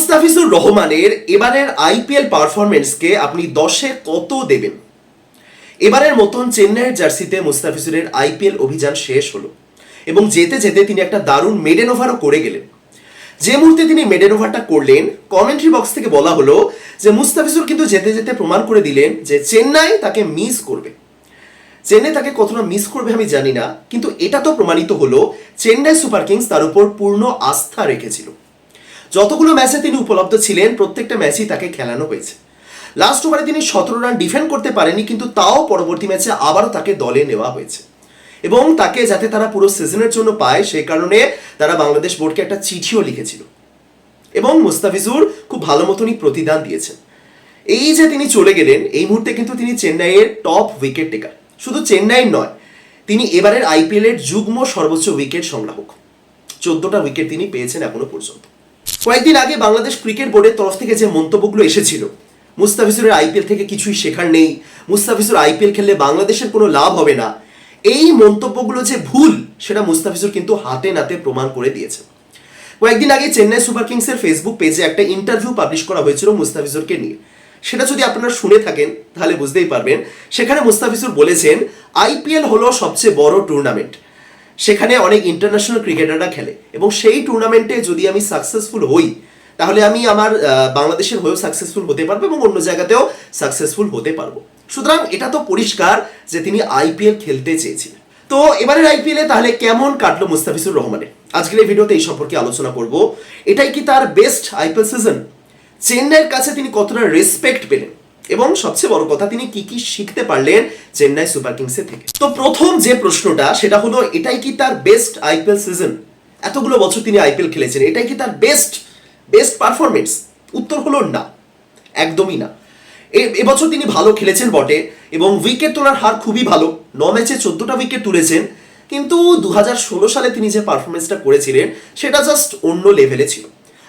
মুস্তাফিজুর রহমানের এবারের আইপিএল পারফরমেন্সকে আপনি দশে কত দেবেন? এবারের মতন চেন্নাইয়ের জার্সিতে মুস্তাফিজুরের আইপিএল অভিযান শেষ হলো এবং যেতে যেতে তিনি একটা দারুণ মেডেন ওভারও করে গেলেন। যে মুহূর্তে তিনি মেডেন ওভারটা করলেন কমেন্ট্রি বক্স থেকে বলা হলো যে মুস্তাফিজুর কিন্তু যেতে যেতে প্রমাণ করে দিলেন যে চেন্নাই তাকে মিস করবে। চেন্নাই তাকে কতটা মিস করবে আমি জানি না, কিন্তু এটা তো প্রমাণিত হলো, চেন্নাই সুপার কিংস তার উপর পূর্ণ আস্থা রেখেছিল। যতগুলো ম্যাচে তিনি উপলব্ধ ছিলেন, প্রত্যেকটা ম্যাচই তাকে খেলানো হয়েছে। লাস্ট ওভারে তিনি সতেরো রান ডিফেন্ড করতে পারেনি, কিন্তু তাও পরবর্তী ম্যাচে আবারও তাকে দলে নেওয়া হয়েছে। এবং তাকে যাতে তারা পুরো সিজনের জন্য পায়, সেই কারণে তারা বাংলাদেশ বোর্ডকে একটা চিঠিও লিখেছিল। এবং মুস্তাফিজুর খুব ভালো মতনই প্রতিদান দিয়েছেন। এই যে তিনি চলে গেলেন, এই মুহূর্তে কিন্তু তিনি চেন্নাইয়ের টপ উইকেট টেকার শুধু চেন্নাই নয়, তিনি এবারের আইপিএলের যুগ্ম সর্বোচ্চ উইকেট সংগ্রাহক। চোদ্দটা উইকেট তিনি পেয়েছেন এখনও পর্যন্ত। কয়েকদিন আগে বাংলাদেশ ক্রিকেট বোর্ডের তরফ থেকে যে মন্তব্যগুলো এসেছিল, মুস্তাফিজুরের আইপিএল থেকে কিছুই শেখার নেই, মুস্তাফিজুর আইপিএল খেললে বাংলাদেশের কোনো লাভ হবে না, এই মন্তব্যগুলো যে ভুল, সেটা মুস্তাফিজুর কিন্তু হাতে নাতে প্রমাণ করে দিয়েছে। কয়েকদিন আগে চেন্নাই সুপার কিংসের ফেসবুক পেজে একটা ইন্টারভিউ পাবলিশ করা হয়েছিল মুস্তাফিজুরকে নিয়ে। সেটা যদি আপনারা শুনে থাকেন, তাহলে বুঝতেই পারবেন, সেখানে মুস্তাফিজুর বলেছেন, আইপিএল হলো সবচেয়ে বড় টুর্নামেন্ট সেখানে অনেক ইন্টারন্যাশনাল ক্রিকেটাররা খেলে। এবং সেই টুর্নামেন্টে যদি আমি সাকসেসফুল হই, তাহলে আমি আমার বাংলাদেশের হয়েও সাকসেসফুল হতে পারব এবং অন্য জায়গাতেও সাকসেসফুল হতে পারব। সুতরাং এটা তো পরিষ্কার যে তিনি আইপিএল খেলতে চেয়েছিলেন। তো এবারের আইপিএলে তাহলে কেমন কাটলো মুস্তাফিজুর রহমানের? আজকের এই ভিডিওতে এই সম্পর্কে আলোচনা করব। এটাই কি তার বেস্ট আইপিএল সিজন চেন্নাইয়ের কাছে তিনি কতটা রেসপেক্ট পেলেন? এবং সবচেয়ে বড় কথা, তিনি কি কি শিখতে পারলেন চেন্নাই সুপার কিংসের থেকে? তো প্রথম যে প্রশ্নটা, সেটা হলো, এটাই কি তার বেস্ট আইপিএল সিজন এতগুলো বছর তিনি আইপিএল খেলেছেন, এটাই কি তার বেস্ট বেস্ট পারফরমেন্স উত্তর হলো না, একদমই না। এবছর তিনি ভালো খেলেছেন বটে, এবং উইকেট তোলার হার খুবই ভালো, ন ম্যাচে চোদ্দটা উইকেট তুলেছেন, কিন্তু দু হাজার ষোলো সালে তিনি যে পারফরমেন্সটা করেছিলেন, সেটা জাস্ট অন্য লেভেলে ছিল।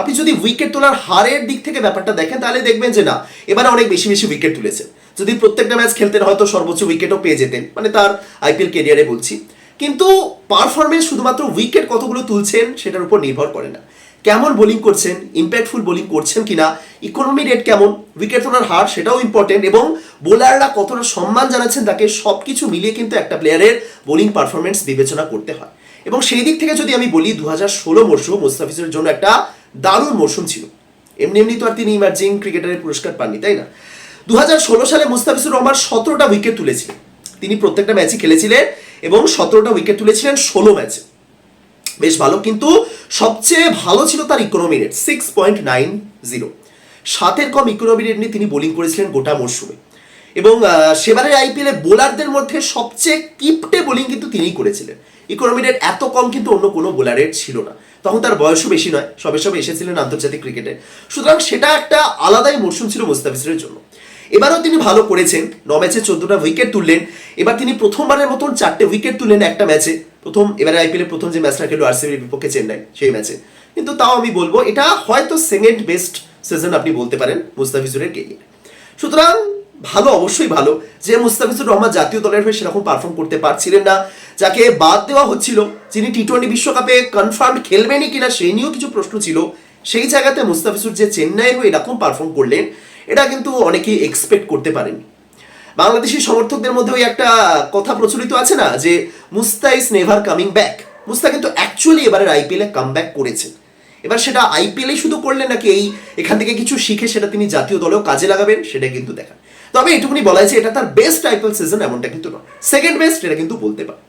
আপনি যদি উইকেট তোলার হারের দিক থেকে ব্যাপারটা দেখেন, তাহলে দেখবেন যে না, এবারে অনেক বেশি বেশি উইকেট তুলেছেন যদি প্রত্যেকটা ম্যাচ খেলতেন, হয়তো সর্বোচ্চ উইকেটও পেয়ে যেতেন মানে তার আইপিএল কেরিয়ারে বলছি। কিন্তু পারফরমেন্স শুধুমাত্র উইকেট কতগুলো তুলছেন, সেটার উপর নির্ভর করে না। কেমন বোলিং করছেন ইম্প্যাক্টফুল বোলিং করছেন কিনা ইকোনমি রেট কেমন উইকেট তোলার হার, সেটাও ইম্পর্টেন্ট এবং বোলাররা কতটা সম্মান জানাচ্ছেন, তাকে সব কিছু মিলিয়ে কিন্তু একটা প্লেয়ারের বোলিং পারফরমেন্স বিবেচনা করতে হয়। এবং সেই দিক থেকে যদি আমি বলি দু হাজার ষোলো মরশুম মুস্তাফিজের জন্য একটা দারুণ মরশুম ছিল। এমনি এমনি তো আর তিনি ইমার্জিং ক্রিকেটারের পুরস্কার পাননি, তাই না? দু হাজার ষোলো সালে মুস্তাফিজুর রহমান সতেরোটা উইকেট তুলেছিলেন। তিনি প্রত্যেকটা ম্যাচই খেলেছিলেন এবং সতেরোটা উইকেট তুলেছিলেন ষোলো ম্যাচে বেশ ভালো, কিন্তু সবচেয়ে ভালো ছিল তার economy rate six point nine zero সাতের কম ইকোনমি রেট নিয়ে তিনি বোলিং করেছিলেন গোটা মরশুমে। এবং সেবারের আইপিএলে বোলারদের মধ্যে সবচেয়ে কিপটে বোলিং কিন্তু তিনিই করেছিলেন। ইকোনমি রেট এত কম কিন্তু অন্য কোনো বোলারের ছিল না। তখন তার বয়সও বেশি নয়, সবে সবে এসেছিলেন আন্তর্জাতিক ক্রিকেটে সুতরাং সেটা একটা আলাদাই মরশুম ছিল মুস্তাফিজের জন্য। এবারও তিনি ভালো করেছেন, ন ম্যাচে চোদ্দটা উইকেট তুললেন। এবার তিনি প্রথমবারের মতন চারটে উইকেট তুললেন একটা ম্যাচে। প্রথম, এবারে আইপিএলের প্রথম যে ম্যাচটা খেলো আরসিবির বিপক্ষে চেন্নাই, সেই ম্যাচে। কিন্তু তাও আমি বলব, এটা হয়তো সেকেন্ড বেস্ট সিজন আপনি বলতে পারেন মুস্তাফিজুরের কেরিয়ার সুতরাং ভালো, অবশ্যই ভালো। যে মুস্তাফিজুর রহমান জাতীয় দলের হয়ে সেরকম পারফর্ম করতে পারছিলেন না, যাকে বাদ দেওয়া হচ্ছিল, যিনি টি টোয়েন্টি বিশ্বকাপে কনফার্ম খেলবেনই কিনা সেই নিয়েও কিছু প্রশ্ন ছিল। সেই জায়গাতে মুস্তাফিজুর যে চেন্নাই হয়ে এরকম পারফর্ম করলেন, এটা কিন্তু অনেকেই এক্সপেক্ট করতে পারেননি বাংলাদেশি সমর্থকদের মধ্যে ওই একটা কথা প্রচলিত আছে না, যে Musta is never coming back Musta কিন্তু অ্যাকচুয়ালি এবারের আইপিএলে কাম ব্যাক করেছেন এবার সেটা আইপিএলেই শুধু করলেন নাকি এই এখান থেকে কিছু শিখে সেটা তিনি জাতীয় দলেও কাজে লাগাবেন, সেটা কিন্তু দেখান তবে এটুকুনি বলা যে এটা তার বেস্ট আইপিএল সিজন এমনটা কিন্তু নয়। সেকেন্ড বেস্ট এটা কিন্তু বলতে পারে।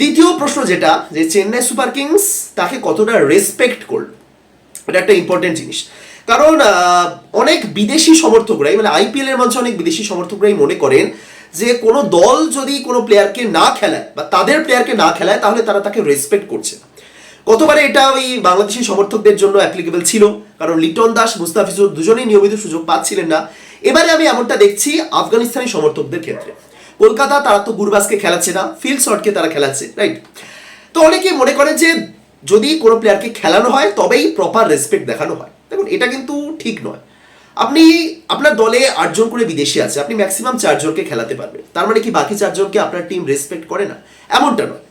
দ্বিতীয় প্রশ্ন যেটা, যে চেন্নাই সুপার কিংস তাকে কতটা রেসপেক্ট করল? এটা একটা ইম্পর্টেন্ট জিনিস। কারণ অনেক বিদেশি সমর্থকরাই মানে আইপিএল এর মঞ্চে অনেক বিদেশি সমর্থকরাই মনে করেন যে কোনো দল যদি কোনো প্লেয়ারকে না খেলায়, বা তাদের প্লেয়ারকে না খেলায়, তাহলে তারা তাকে রেসপেক্ট করছে না। গতবারে এটা ওই বাংলাদেশি সমর্থকদের জন্য অ্যাপ্লিকেবল ছিল। কারণ লিটন দাস, মুস্তাফিজুর দুজনেই নিয়মিত সুযোগ পাচ্ছিলেন না। এবারে আমি এমনটা দেখছি আফগানিস্তানি সমর্থকদের ক্ষেত্রে। কলকাতা তারা তো গুরবাজকে খেলাচ্ছে না, ফিল্ড শটকে তারা খেলাচ্ছে রাইট তো অনেকেই মনে করে যে যদি কোনো প্লেয়ারকে খেলানো হয়, তবেই প্রপার রেসপেক্ট দেখানো হয়। দেখুন, এটা কিন্তু ঠিক নয়। আপনি, আপনার দলে আটজন করে বিদেশি আছে, আপনি ম্যাক্সিমাম চারজনকে খেলাতে পারবেন। তার মানে কি বাকি চারজনকে আপনার টিম রেসপেক্ট করে না? এমনটা নয়।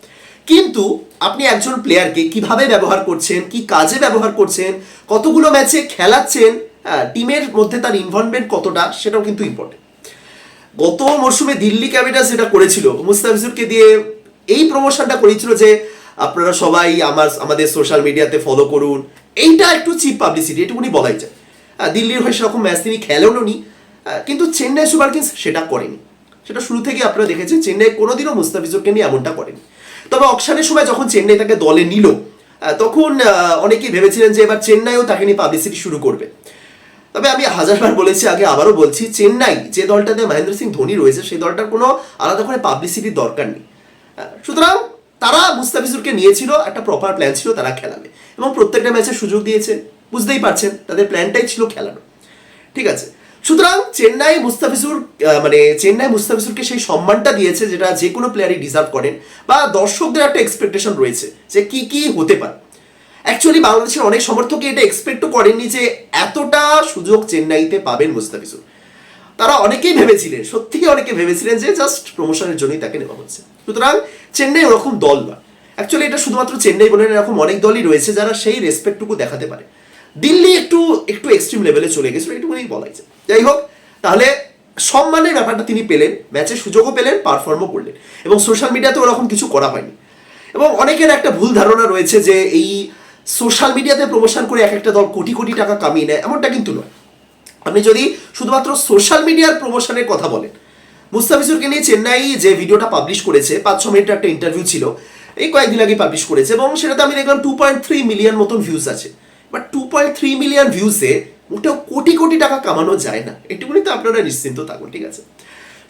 কিন্তু আপনি একজন প্লেয়ারকে কীভাবে ব্যবহার করছেন, কি কাজে ব্যবহার করছেন, কতগুলো ম্যাচে খেলাচ্ছেন টিমের মধ্যে তার ইনভলভমেন্ট কতটা সেটাও কিন্তু ইম্পর্টেন্ট গত মরশুমে দিল্লি ক্যাপিটালস যেটা করেছিল মুস্তাফিজুরকে দিয়ে এই প্রমোশনটা করেছিল যে আপনারা সবাই আমার আমাদের সোশ্যাল মিডিয়াতে ফলো করুন। এইটা একটু চিপ পাবলিসিটি এটুকুনি বলাই যায়। আহ, দিল্লির হয়ে সেরকম ম্যাচ তিনি খেলেও নি। কিন্তু চেন্নাই সুপার কিংস সেটা করেনি। সেটা শুরু থেকে আপনারা দেখেছেন চেন্নাই কোনোদিনও মুস্তাফিজুরকে নিয়ে এমনটা করেনি। তবে অকশানের সময় যখন চেন্নাই তাকে দলে নিল তখন অনেকেই ভেবেছিলেন যে এবার চেন্নাইও তাকে নিয়ে পাবলিসিটি শুরু করবে। তবে আমি হাজারবার বলেছি, আগে আবারও বলছি, চেন্নাই যে দলটাতে মহেন্দ্র সিং ধোনি রয়েছে, সেই দলটার কোনো আলাদা করে পাবলিসিটির দরকার নেই। সুতরাং তারা মুস্তাফিজুরকে নিয়েছিল, একটা প্রপার প্ল্যান ছিল, তারা খেলাবে। এবং প্রত্যেকটা ম্যাচে সুযোগ দিয়েছে, বুঝতেই পারছেন, তাদের প্ল্যানটাই ছিল খেলানো। ঠিক আছে? সুতরাং চেন্নাই মুস্তাফিজুর মানে চেন্নাই মুস্তাফিজুরকে সেই সম্মানটা দিয়েছে, যেটা যে কোনো প্লেয়ারই ডিজার্ভ করেন, বা দর্শকদের একটা এক্সপেকটেশন রয়েছে, যে কি কি হতে পারে। অ্যাকচুয়ালি বাংলাদেশের অনেক সমর্থকই এটা এক্সপেক্টও করেননি যে এতটা সুযোগ চেন্নাইতে পাবেন মুস্তাফিজুর। তারা অনেকেই ভেবেছিলেন, সত্যিই অনেকে ভেবেছিলেন যে জাস্ট প্রমোশনের জন্যই তাকে নেওয়া হচ্ছে। সুতরাং চেন্নাই ওরকম দল নয়। অ্যাকচুয়ালি এটা শুধুমাত্র চেন্নাই বলে এরকম অনেক দলই রয়েছে যারা সেই রেসপেক্টটুকু দেখাতে পারে। দিল্লি একটু একটু এক্সট্রিম লেভেলে চলে গেছিল এটুকুনি বলাই যায়। যাই হোক, তাহলে সম্মানের ব্যাপারটা তিনি পেলেন ম্যাচের সুযোগও পেলেন পারফর্মও করলেন। এবং সোশ্যাল মিডিয়াতে ওরকম কিছু করা হয়নি। এবং অনেকের একটা ভুল ধারণা রয়েছে যে এই সোশ্যাল মিডিয়াতে প্রমোশন করে এক একটা দল কোটি কোটি টাকা কামিয়ে নেয়, এমনটা কিন্তু নয়। আপনি যদি শুধুমাত্র সোশ্যাল মিডিয়ার প্রমোশনের কথা বলেন, মুস্তাফিজুরকে নিয়ে চেন্নাই যে ভিডিওটা পাবলিশ করেছে পাঁচ ছ মিনিটের একটা ইন্টারভিউ ছিল, এই কয়েকদিন আগে পাবলিশ করেছে এবং সেটাতে আমি দেখলাম টু পয়েন্ট থ্রি মিলিয়ন মতন ভিউজ আছে। But two point three million ভিউসে মোটেও কোটি কোটি টাকা কামানো যায় না। এটুকুনি তো আপনারা নিশ্চিন্ত থাকুন ঠিক আছে।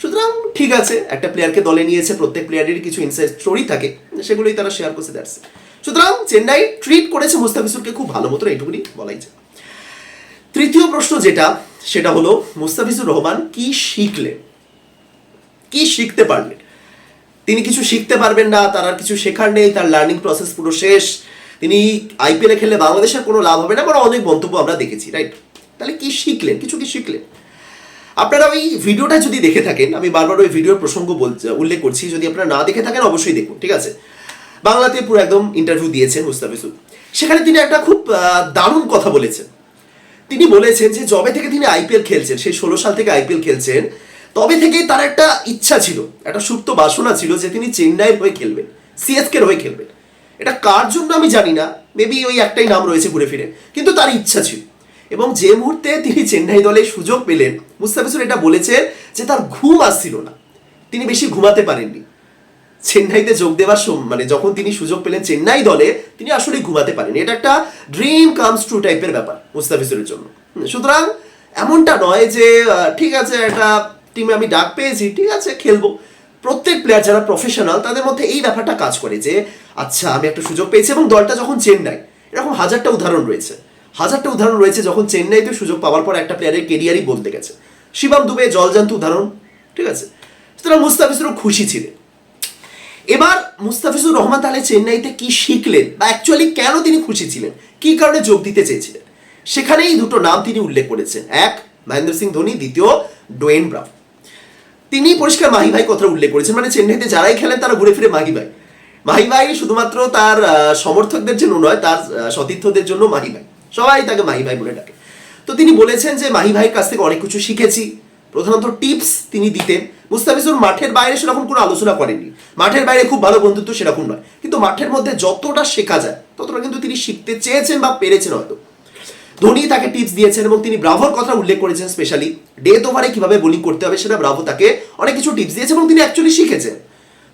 সুতরাং ঠিক আছে, একটা প্লেয়ারকে দলে নিয়েছে, প্রত্যেক প্লেয়ারেরই কিছু ইনসাইড স্টোরি থাকে, সেগুলোই তারা শেয়ার করছে দ্যাটস সুতরাং চেন্নাই ট্রিট করেছে মুস্তাফিজুরকে খুব ভালো মতো, এইটুকুনি বলাই যায়। তৃতীয় প্রশ্ন যেটা, সেটা হলো, মুস্তাফিজুর রহমান কি শিখলেন? কি শিখতে পারলেন? তিনি কিছু শিখতে পারবেন না, তার আর কিছু শেখার নেই, তার লার্নিং প্রসেস পুরো শেষ। তিনি আইপিএলে খেললে বাংলাদেশের কোনো লাভ হবে না বড় অনেক মন্তব্য আমরা দেখেছি রাইট তাহলে কি শিখলেন? কিছু কি শিখলেন? আপনারা ওই ভিডিওটা যদি দেখে থাকেন, আমি বারবার ওই ভিডিওর প্রসঙ্গ বলতে উল্লেখ করছি, যদি আপনারা না দেখে থাকেন, অবশ্যই দেখুন, ঠিক আছে? বাংলাতে পুরো একদম ইন্টারভিউ দিয়েছেন মুস্তাফিজুর। সেখানে তিনি একটা খুব দারুণ কথা বলেছেন। তিনি বলেছেন যে, যবে থেকে তিনি আইপিএল খেলছেন, সেই ষোলো সাল থেকে আইপিএল খেলছেন, তবে থেকেই তার একটা ইচ্ছা ছিল, একটা সুপ্ত বাসনা ছিল যে তিনি চেন্নাইয়ের হয়ে খেলবেন, সিএসকের হয়ে খেলবেন। এটা কার জন্য আমি জানি না মেবি ওই একটাই নাম রয়েছে ঘুরে ফিরে, কিন্তু তার ইচ্ছা ছিল। এবং যে মুহূর্তে তিনি চেন্নাই দলে সুযোগ পেলেন, মুস্তাফিজুর এটা বলেছেন যে, তার ঘুম আসছিল না। তিনি বেশি ঘুমাতে পারেননি। চেন্নাইতে যোগ দেওয়ার মানে যখন তিনি সুযোগ পেলেন চেন্নাই দলে, তিনি আসলে ঘুমাতে পারেন এটা একটা ড্রিম কামস ট্রু টাইপের ব্যাপার মুস্তাফিজুরের জন্য। সুতরাং এমনটা নয় যে ঠিক আছে, একটা টিমে আমি ডাক পেয়েছি, ঠিক আছে, খেলব। প্রত্যেক প্লেয়ার যারা প্রফেশনাল তাদের মধ্যে এই ব্যাপারটা কাজ করে যে আচ্ছা আমি একটা সুযোগ পেয়েছি এবং দলটা যখন চেন্নাই, এরকম হাজারটা উদাহরণ রয়েছে। হাজারটা উদাহরণ রয়েছে যখন চেন্নাইতে সুযোগ পাওয়ার পর একটা প্লেয়ারের কেরিয়ারই বলতে গেছে। শিবাম দুবে জলজান্ত উদাহরণ, ঠিক আছে। সুতরাং মুস্তাফিজুরও খুশি ছিলেন। এবার মুস্তাফিজুর রহমান তাহলে চেন্নাইতে কি শিখলেন? বা অ্যাকচুয়ালি কেন তিনি খুশি ছিলেন? কি কারণে যোগ দিতে চেয়েছিলেন? সেখানেই দুটো নাম তিনি উল্লেখ করেছেন। এক, মহেন্দ্র সিং ধোনি, দ্বিতীয়, ডোয়েন ব্রাউ তিনি পরিষ্কার মাহি ভাই কথা উল্লেখ করেছেন। মানে চেন্নাইতে যারাই খেলেন, তারা ঘুরে ফিরে মাহি ভাই। মাহি ভাই শুধুমাত্র তার সমর্থকদের জন্য নয়, তার সতীর্থদের জন্য মাহি ভাই। সবাই তাকে মাহি ভাই বলে ডাকে। তো তিনি বলেছেন যে, মাহি ভাইয়ের কাছ থেকে অনেক কিছু শিখেছি। প্রধানত টিপস তিনি দিতেন। মুস্তাফিজুর মাঠের বাইরে সেরকম কোনো আলোচনা করেননি। মাঠের বাইরে খুব ভালো বন্ধুত্ব সেরকম নয়। কিন্তু মাঠের মধ্যে যতটা শেখা যায়, ততটা কিন্তু তিনি শিখতে চেয়েছেন বা পেরেছেন হয়তো। ধোনি তাকে টিপস দিয়েছেন এবং তিনি ব্রাভোর কথা উল্লেখ করেছেন স্পেশালি ডেথ ওভারে কীভাবে বোলিং করতে হবে সেটা ব্রাভো তাকে অনেক কিছু টিপস দিয়েছে এবং তিনি অ্যাকচুয়ালি শিখেছেন।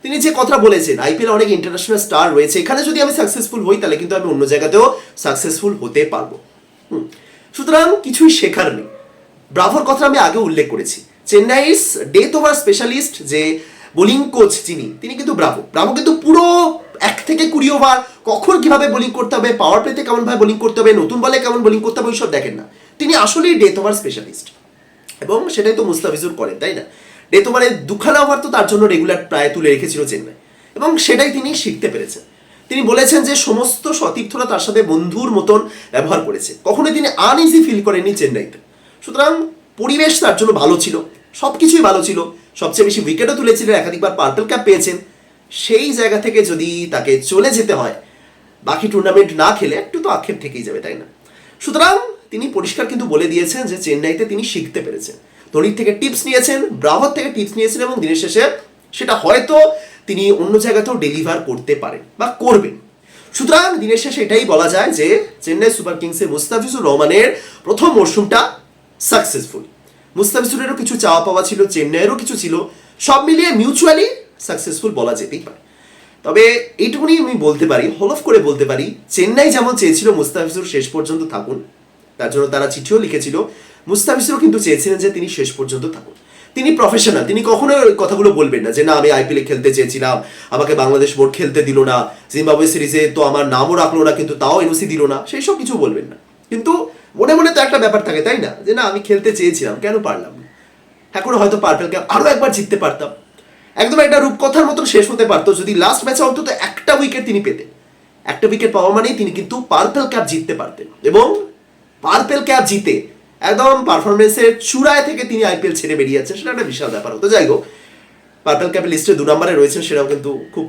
তিনি যে কথা বলেছেন আইপিএল অনেক ইন্টারন্যাশনাল স্টার রয়েছে। এখানে যদি আমি সাকসেসফুল হই, তাহলে কিন্তু আমি অন্য জায়গাতেও সাকসেসফুল হতে পারব। সুতরাং কিছুই শেখার নেই। ব্রাভোর কথা আমি আগে উল্লেখ করেছি। চেন্নাইস ডেথ ওভার স্পেশালিস্ট যে বোলিং কোচ যিনি তিনি কিন্তু ব্রাভো ব্রাভো কিন্তু পুরো এক থেকে কুড়ি ওভার কখন কীভাবে বোলিং করতে হবে পাওয়ার প্লেতে কেমন ভাবে বোলিং করতে হবে, নতুন বলে কেমন বোলিং করতে হবে ওইসব দেখেন না। তিনি আসলেই ডেথ ওভার স্পেশালিস্ট এবং সেটাই তো মুস্তাফিজুর করেন, তাই না? ডেথ ওভারে দুখানা ওভার তো তার জন্য রেগুলার প্রায় তুলে রেখেছিল চেন্নাই। এবং সেটাই তিনি শিখতে পেরেছেন। তিনি বলেছেন যে সমস্ত সতীর্থরা তার সাথে বন্ধুর মতন ব্যবহার করেছে। কখনোই তিনি আনইজি ফিল করেননি চেন্নাইতে। সুতরাং পরিবেশ তার জন্য ভালো ছিল। সব কিছুই ভালো ছিল। সবচেয়ে বেশি উইকেটও তুলেছিলেন, একাধিকবার পার্পল ক্যাপ পেয়েছেন। সেই জায়গা থেকে যদি তাকে চলে যেতে হয়, বাকি টুর্নামেন্ট না খেলে, একটু তো আক্ষেপ থেকেই যাবে, তাই না? সুতরাং তিনি পরিষ্কার কিন্তু বলে দিয়েছেন যে চেন্নাইতে তিনি শিখতে পেরেছেন। ধোনির থেকে টিপস নিয়েছেন, ব্রাভর থেকে টিপস নিয়েছেন এবং দিনের শেষে সেটা হয়তো তিনি অন্য জায়গাতেও ডেলিভার করতে পারেন বা করবেন। সুতরাং দিনের শেষে এটাই বলা যায় যে, চেন্নাই সুপার কিংসের মুস্তাফিজুর রহমানের প্রথম মরশুমটা সাকসেসফুল মুস্তাফিজুরেরও কিছু চাওয়া পাওয়া ছিল, চেন্নাইয়েরও কিছু ছিল। সব মিলিয়ে মিউচুয়ালি সাকসেসফুল বলা যেতেই পারে। তবে এইটুকুনি আমি বলতে পারি হলফ করে বলতে পারি, চেন্নাই যেমন চেয়েছিল মুস্তাফিজুর শেষ পর্যন্ত থাকুন, তার জন্য তারা চিঠিও লিখেছিল, মুস্তাফিজুরও কিন্তু চেয়েছিলেন যে তিনি শেষ পর্যন্ত থাকুন। তিনি প্রফেশনাল তিনি কখনো ওই কথাগুলো বলবেন না যে, না, আমি আইপিএলে খেলতে চেয়েছিলাম, আমাকে বাংলাদেশ বোর্ড খেলতে দিল না জিম্বাবুয়ে সিরিজে তো আমার নামও রাখল না, কিন্তু তাও এনওসি দিল না। সেই সব কিছু বলবেন না। কিন্তু মনে মনে তো একটা ব্যাপার থাকে, তাই না? যে না, আমি খেলতে চেয়েছিলাম, কেন পারলাম না? হয়তো পার্পেল ক্যাপ আরও একবার জিততে পারতাম। একদম একটা রূপকথার মতন শেষ হতে পারতো যদি লাস্ট ম্যাচে অন্তত একটা উইকেট তিনি পেতেন। একটা উইকেট পাওয়া মানেই তিনি কিন্তু পার্পেল ক্যাপ জিততে পারতেন। এবং পার্পেল ক্যাপ জিতে একদম পারফরমেন্সের চূড়ায় থেকে তিনি আইপিএল ছেড়ে বেরিয়ে যাচ্ছেন সেটা একটা বিশাল ব্যাপার হতো। যাই হোক পার্পেল ক্যাপের লিস্টে দু নম্বরে রয়েছেন, সেটাও কিন্তু খুব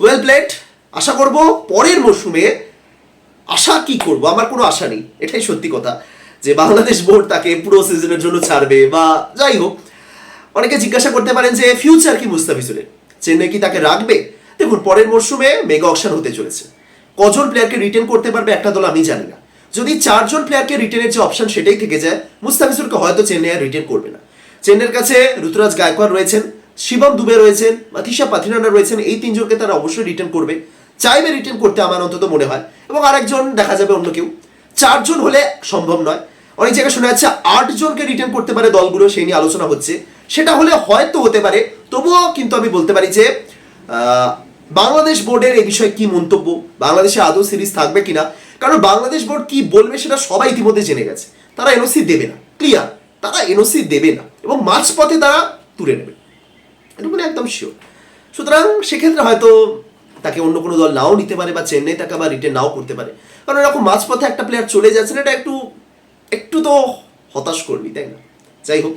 ওয়েল প্লেড আশা করব পরের মরশুমে আশা কি করব? আমার কোনো আশা নেই। এটাই সত্যি কথা যে বাংলাদেশ বোর্ড তাকে পুরো সিজনের জন্য ছাড়বে বা যাই হোক। অনেকে জিজ্ঞাসা করতে পারেন যে ফিউচার কি মুস্তাফিজুরের চেন্নাই কি তাকে রাখবে? দেখুন, পরের মরশুমে মেগা অকশন হতে চলেছে। কজন প্লেয়ারকে রিটেন করতে পারবে একটা দল আমি জানি না। যদি চারজন প্লেয়ারকে রিটেনের যে অপশন সেটাই থেকে যায় মুস্তাফিজুরকে হয়তো চেন্নাই আর রিটেন করবে না। চেন্নাইয়ের কাছে ঋতুরাজ গায়কোয়াড় রয়েছেন, শিবম দুবে রয়েছেন মাথিসা পাথিনানা রয়েছেন, এই তিনজনকে তারা অবশ্যই রিটেন করবে। চাইবে রিটেন করতে আমার অন্তত মনে হয়। এবং আরেকজন দেখা যাবে অন্য কেউ। চারজন হলে সম্ভব নয়। অনেক জায়গায় শোনা যাচ্ছে আটজনকে রিটেন করতে পারে দলগুলো, সেই নিয়ে আলোচনা হচ্ছে। সেটা হলে হয়তো হতে পারে। তবুও কিন্তু আমি বলতে পারি যে বাংলাদেশ বোর্ডের এই বিষয়ে কি মন্তব্য? বাংলাদেশে আদৌ সিরিজ থাকবে কিনা? কারণ বাংলাদেশ বোর্ড কি বলবে সেটা সবাই ইতিমধ্যে জেনে গেছে। তারা এনওসি দেবে না। ক্লিয়ার তারা এনওসি দেবে না। এবং মাঝপথে তারা তুলে নেবে। এটা একদম শিওর সুতরাং সেক্ষেত্রে হয়তো তাকে অন্য কোনো দল নাও নিতে পারে বা চেন্নাই তাকে আবার রিটেন নাও করতে পারে। কারণ এরকম মাঝপথে একটা প্লেয়ার চলে যাচ্ছে না, এটা একটু একটু তো হতাশ করবি তাই না? যাই হোক।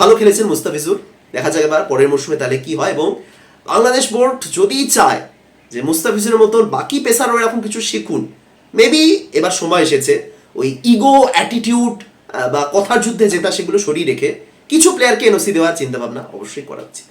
ভালো খেলেছেন মুস্তাফিজুর। দেখা যাক এবার পরের মরশুমে তাহলে কি হয় এবং বাংলাদেশ বোর্ড যদি চায় যে মুস্তাফিজুরের মতন বাকি পেসারও এরকম কিছু শিখুন মেবি এবার সময় এসেছে ওই ইগো অ্যাটিটিউড বা কথার যুদ্ধে যেটা সেগুলো সরিয়ে রেখে কিছু প্লেয়ারকে এনওসি দেওয়ার চিন্তা ভাবনা অবশ্যই করা উচিত